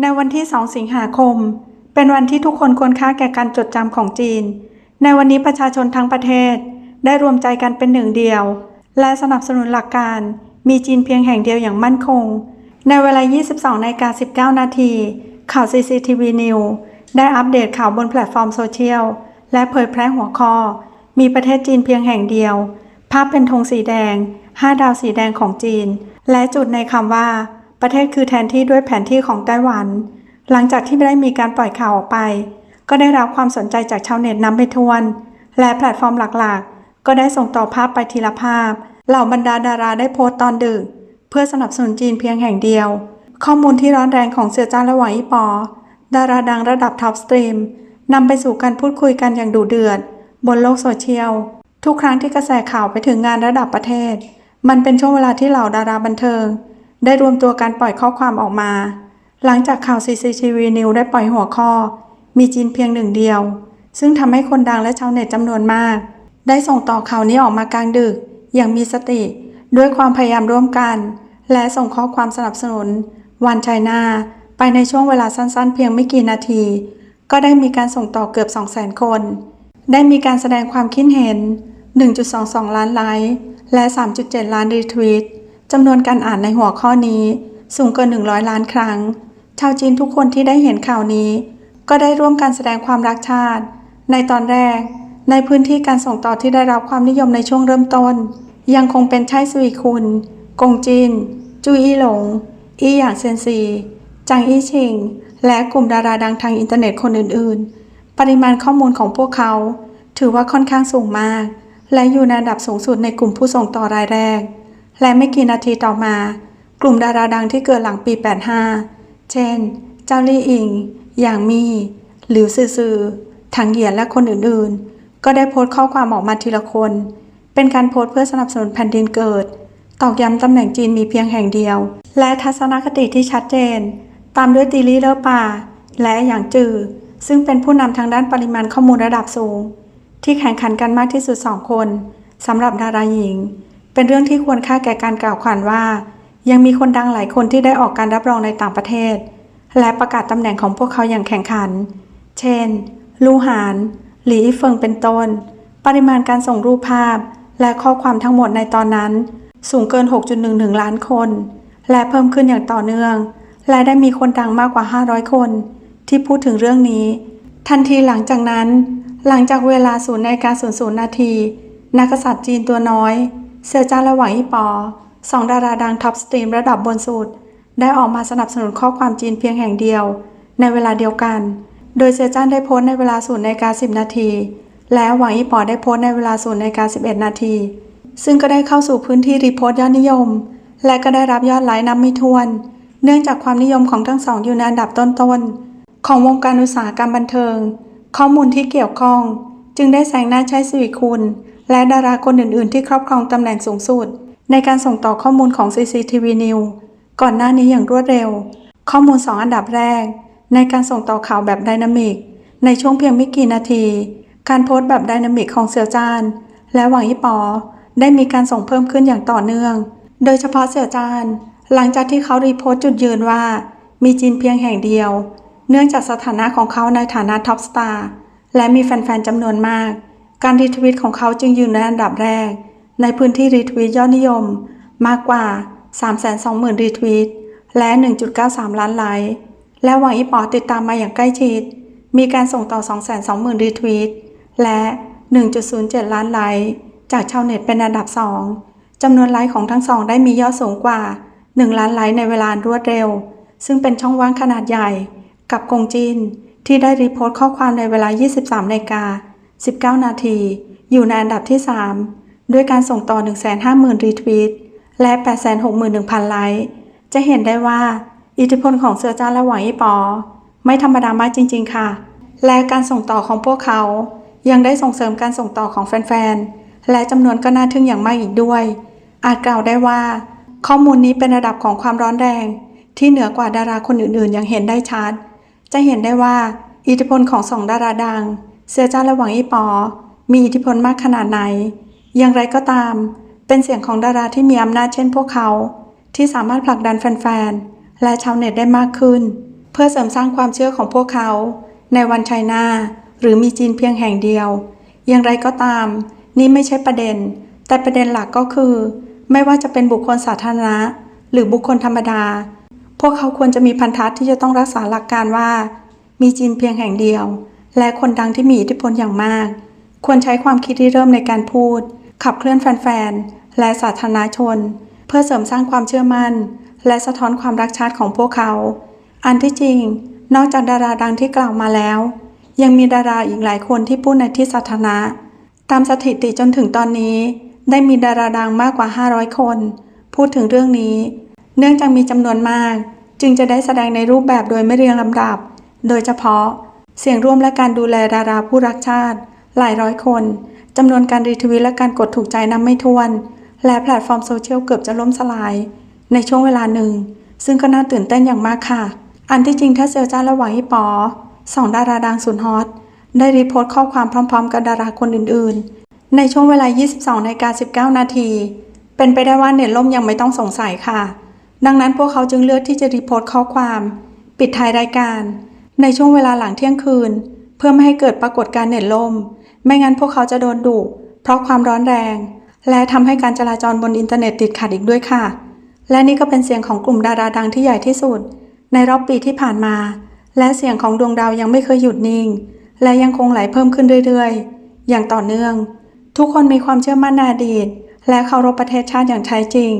ในวันที่ 2 สิงหาคม เป็นวันที่ทุกคนควรค่าแก่การจดจำของจีน ในวันนี้ประชาชนทั้งประเทศ ได้รวมใจกันเป็นหนึ่งเดียว และสนับสนุนหลักการ มีจีนเพียงแห่งเดียวอย่างมั่นคง ในเวลา 22นาฬิกา19 นาที ข่าว CCTV News ได้อัปเดตข่าวบนแพลตฟอร์มโซเชียล และเผยแพร่หัวข้อ มีประเทศจีนเพียงแห่งเดียว ภาพเป็นธงสีแดง 5 ดาวสีแดงของจีน และจุดในคำว่า ประเทศคือแทนที่ด้วยแผนที่ของไต้หวัน หลังจากที่ได้มีการปล่อยข่าวออกไป ก็ได้รับความสนใจจากชาวเน็ตนับไม่ถ้วน และแพลตฟอร์มหลักๆ ก็ได้ส่งต่อภาพไปทีละภาพ เหล่าบรรดาดาราได้โพสต์ตอนดึก เพื่อสนับสนุนจีนเพียงแห่งเดียว ข้อมูลที่ร้อนแรงของเสี่ยวจ้าและหวังอีปอ ดาราดังระดับท็อปสตรีมนำไปสู่การพูดคุยกันอย่างดุเดือด บนโลกโซเชียล ทุกครั้งที่กระแสข่าวไปถึงงานระดับประเทศ มันเป็นช่วงเวลาที่เหล่าดาราบันเทิง ได้รวมตัวการปล่อยข้อความออกมา หลังจากข่าว CCTV News ได้ปล่อยหัวข้อ มีจีนเพียงหนึ่งเดียว ซึ่งทำให้คนดังและชาวเน็ตจำนวนมาก ได้ส่งต่อข่าวนี้ออกมากลางดึก อย่างมีสติ ด้วยความพยายามร่วมกัน และส่งข้อความสนับสนุน วันไชน่าไปในช่วงเวลาสั้นๆ เพียงไม่กี่นาที ก็ได้มีการส่งต่อเกือบ 200,000 คน ได้มีการแสดงความคิดเห็น 1.22 ล้านไลค์ และ 3.7 ล้านรีทวีต จำนวนการอ่านในหัวข้อนี้สูงเกิน 100 ล้านครั้ง ชาวจีนทุกคนที่ได้เห็นข่าวนี้ ก็ได้ร่วมกันแสดงความรักชาติ ในตอนแรก ในพื้นที่การส่งต่อที่ได้รับความนิยมในช่วงเริ่มต้น ยังคงเป็นไช่สุยคุณ กงจิน จูอี้หลง อี้หยางเซียนซี จางอี้ชิง และกลุ่มดาราดังทางอินเทอร์เน็ตคนอื่น ๆ ปริมาณข้อมูลของพวกเขา ถือว่าค่อนข้างสูงมาก และอยู่ในอันดับสูงสุดในกลุ่มผู้ส่งต่อรายแรก และไม่กี่นาทีต่อมา กลุ่มดาราดังที่เกิดหลังปี 85 เช่น เจ้าลี่อิง หยางมี หลิวซือซือถังเหยียนและคนอื่นๆ ก็ได้โพสต์ข้อความออกมาทีละคน เป็นการโพสต์เพื่อสนับสนุนแผ่นดินเกิด ตอกย้ำตำแหน่งจีนมีเพียงแห่งเดียว และทัศนคติที่ชัดเจน ตามด้วยตีลี่เลอป่า และหยางจือ ซึ่งเป็นผู้นำทางด้านปริมาณข้อมูลระดับสูง ที่แข่งขันกันมากที่สุดสองคนสำหรับดาราหญิง เป็นเรื่องที่ควรค่าแก่การกล่าวขวัญว่า ยังมีคนดังหลายคนที่ได้ออกการรับรองในต่างประเทศ และประกาศตำแหน่งของพวกเขาอย่างแข่งขัน เช่น ลู่หาน หลีอีเฟิงเป็นต้น ปริมาณการส่งรูปภาพ และข้อความทั้งหมดในตอนนั้น สูงเกิน 6.11 ล้านคน และเพิ่มขึ้นอย่างต่อเนื่อง และได้มีคนดังมากกว่า 500 คน ที่พูดถึงเรื่องนี้ทันทีหลังจากนั้น หลังจากเวลา0นาฬิกา00นย์นาที นักกษัตริย์จีนตัวน้อย เสียวจ้านและหวังอีปอสองดาราดังท็อปสตรีมระดับบนสุด ได้ออกมาสนับสนุนข้อความจีนเพียงแห่งเดียว ในเวลาเดียวกัน โดยเซียจ้านได้โพสต์ในเวลา0นาฬิกา10 นาที และหวังอีปอได้โพสต์ในเวลา0นาฬิกา11 นาที ซึ่งก็ได้เข้าสู่พื้นที่รีโพสต์ยอดนิยม และก็ได้รับยอดไลค์นับไม่ถ้วน เนื่องจากความนิยมของทั้งสองอยู่ในอันดับต้นๆของวงการอุตสาหกรรมบันเทิง ข้อมูลที่เกี่ยวข้อง จึงได้แสงหน้าใช้สิริคุณ และดาราคนอื่นๆ ที่ครอบครองตำแหน่งสูงสุด ในการส่งต่อข้อมูลของ CCTV News ก่อนหน้านี้อย่างรวดเร็ว ข้อมูล 2 อันดับแรก ในการส่งต่อข่าวแบบไดนามิก ในช่วงเพียงไม่กี่นาที การโพสต์แบบไดนามิกของเสี่ยวจ้าน และหวังอีปอ ได้มีการส่งเพิ่มขึ้นอย่างต่อเนื่อง โดยเฉพาะเสี่ยวจ้านหลังจากที่เขารีโพสต์จุดยืนว่า มีจีนเพียงแห่งเดียว เนื่องจากสถานะของเขาในฐานะท็อปสตาร์และมีแฟนๆจำนวนมาก การรีทวีตของเขาจึงอยืนในอันดับแรก ในพื้นที่รีทวีตยอดนิยม มากกว่า 320,000 รีทวีตและ 1.93 ล้านไลค์ และหวังอีปอติดตามมาอย่างใกล้ชิด มีการส่งต่อ 220,000 รีทวีตและ 1.07 ล้านไลค์จากชาวเน็ตเป็นอันดับ 2จำนวนไลค์ของทั้งสองได้มียอดสูงกว่า 1 ล้านไลค์ในเวลารวดเร็ว ซึ่งเป็นช่องว่างขนาดใหญ่ กับกงจินที่ได้รีโพสต์ข้อความในเวลา 23นาฬิกา 19 นาที อยู่ในอันดับที่ 3 ด้วยการส่งต่อ 150,000 รีทวีต และ 861,000 ไลค์ จะเห็นได้ว่า อิทธิพลของเสือจ้านและหวังอีปอ ไม่ธรรมดามากจริง ๆ ค่ะ และการส่งต่อของพวกเขา ยังได้ส่งเสริมการส่งต่อของแฟน ๆ และจำนวนก็น่าทึ่งอย่างมากอีกด้วย อาจกล่าวได้ว่า ข้อมูลนี้เป็นระดับของความร้อนแรง ที่เหนือกว่าดาราคนอื่นๆ อย่างเห็นได้ชัด จะเห็นได้ว่า อิทธิพลของสองดาราดัง เสือจ้านและหวังอีปอ มีอิทธิพลมากขนาดไหน อย่างไรก็ตาม เป็นเสียงของดาราที่มีอำนาจเช่นพวกเขา ที่สามารถผลักดันแฟนๆ และชาวเน็ตได้มากขึ้น เพื่อเสริมสร้างความเชื่อของพวกเขา ในวันไชน่าหรือมีจีนเพียงแห่งเดียว อย่างไรก็ตาม นี่ไม่ใช่ประเด็น แต่ประเด็นหลักก็คือ ไม่ว่าจะเป็นบุคคลสาธารณะ หรือบุคคลธรรมดา พวกเขาควรจะมีพันธะที่จะต้องรักษาหลักการว่า มีจีนเพียงแห่งเดียว และคนดังที่มีอิทธิพลอย่างมาก ควรใช้ความคิดที่เริ่มในการพูด ขับเคลื่อนแฟนๆ และสาธารณชน เพื่อเสริมสร้างความเชื่อมั่น และสะท้อนความรักชาติของพวกเขา อันที่จริง นอกจากดาราดังที่กล่าวมาแล้ว ยังมีดาราอีกหลายคนที่พูดในที่สาธารณะ ตามสถิติจนถึงตอนนี้ ได้มีดาราดังมากกว่า 500 คน พูดถึงเรื่องนี้ เนื่องจากมีจำนวนมาก จึงจะได้แสดงในรูปแบบโดยไม่เรียงลำดับ โดยเฉพาะ เสียงร่วมและการดูแลดาราผู้รักชาติ หลายร้อยคนจำนวนการรีทวีตและการกดถูกใจนับไม่ถ้วน และแพลตฟอร์มโซเชียลเกือบจะล่มสลาย ในช่วงเวลาหนึ่ง ซึ่งก็น่าตื่นเต้นอย่างมากค่ะ อันที่จริงถ้าเซลจ้าและหวังอีปอสองดาราดังสุดฮอต ได้รีโพสต์ข้อความพร้อม ๆ กับดาราคนอื่นๆ ในช่วงเวลา 22นาฬิกา19 นาที เป็นไปได้ว่าเน็ตล่มยังไม่ต้องสงสัยค่ะ ดังนั้นพวกเขาจึงเลือกที่จะรีโพสต์ข้อความ ปิดท้ายรายการ ในช่วงเวลาหลังเที่ยงคืน เพื่อไม่ให้เกิดปรากฏการณ์เน็ตลม ไม่งั้นพวกเขาจะโดนดุเพราะความร้อนแรง และทำให้การจราจรบนอินเทอร์เน็ตติดขัดอีกด้วยค่ะ และนี่ก็เป็นเสียงของกลุ่มดาราดังที่ใหญ่ที่สุด ในรอบปีที่ผ่านมา และเสียงของดวงดาวยังไม่เคยหยุดนิ่ง และยังคงไหลเพิ่มขึ้นเรื่อยๆ อย่างต่อเนื่อง ทุกคนมีความเชื่อมั่นในอดีต และเคารพประเทศชาติอย่างแท้จริง